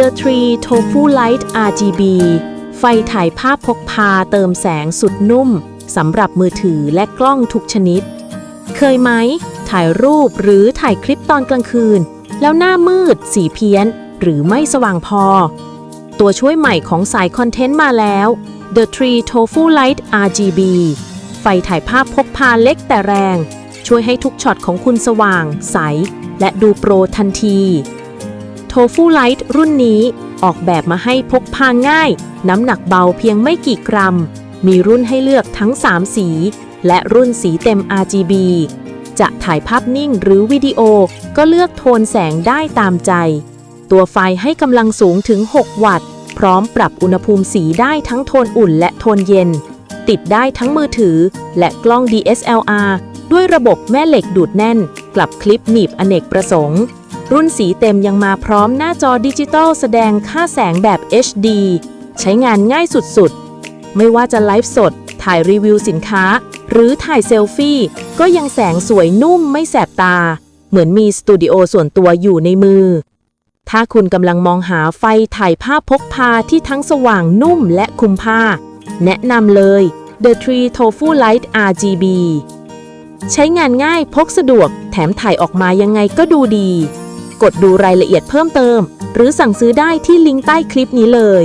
The Tree Tofu Light RGB ไฟถ่ายภาพพกพาเติมแสงสุดนุ่มสำหรับมือถือและกล้องทุกชนิด เคยไหม ถ่ายรูปหรือถ่ายคลิปตอนกลางคืน แล้วหน้ามืด สีเพี้ยน หรือไม่สว่างพอ ตัวช่วยใหม่ของสายคอนเทนต์มาแล้ว The Tree Tofu Light RGB ไฟถ่ายภาพพกพาเล็กแต่แรง ช่วยให้ทุกช็อตของคุณสว่าง ใส และดูโปรทันที Tofu Light รุ่นนี้ ออกแบบมาให้พกพาง่าย น้ำหนักเบาเพียงไม่กี่กรัม มีรุ่นให้เลือกทั้ง 3 สี และรุ่นสีเต็ม RGB จะถ่ายภาพนิ่งหรือวิดีโอก็เลือกโทนแสงได้ตามใจ ตัวไฟให้กำลังสูงถึง 6 วัตต์ พร้อมปรับอุณหภูมิสีได้ทั้งโทนอุ่นและโทนเย็น ติดได้ทั้งมือถือ และกล้อง DSLR ด้วยระบบแม่เหล็กดูดแน่น กลับคลิปหนีบอเนกประสงค์ รุ่นสีเต็มยังมาพร้อมหน้าจอดิจิตอลแสดงค่าแสงแบบ HD ใช้งานง่ายสุดๆ ไม่ว่าจะไลฟ์สด ถ่ายรีวิวสินค้า หรือถ่ายเซลฟี่ ก็ยังแสงสวยนุ่มไม่แสบตา เหมือนมีสตูดิโอส่วนตัวอยู่ในมือ ถ้าคุณกำลังมองหาไฟถ่ายภาพพกพาที่ทั้งสว่างนุ่มและคุ้มค่าแนะนำเลย The Tree Tofu Light RGB ใช้งานง่ายพกสะดวก แถมถ่ายออกมายังไงก็ดูดี กดดูรายละเอียดเพิ่มเติม หรือสั่งซื้อได้ที่ลิงก์ใต้คลิปนี้เลย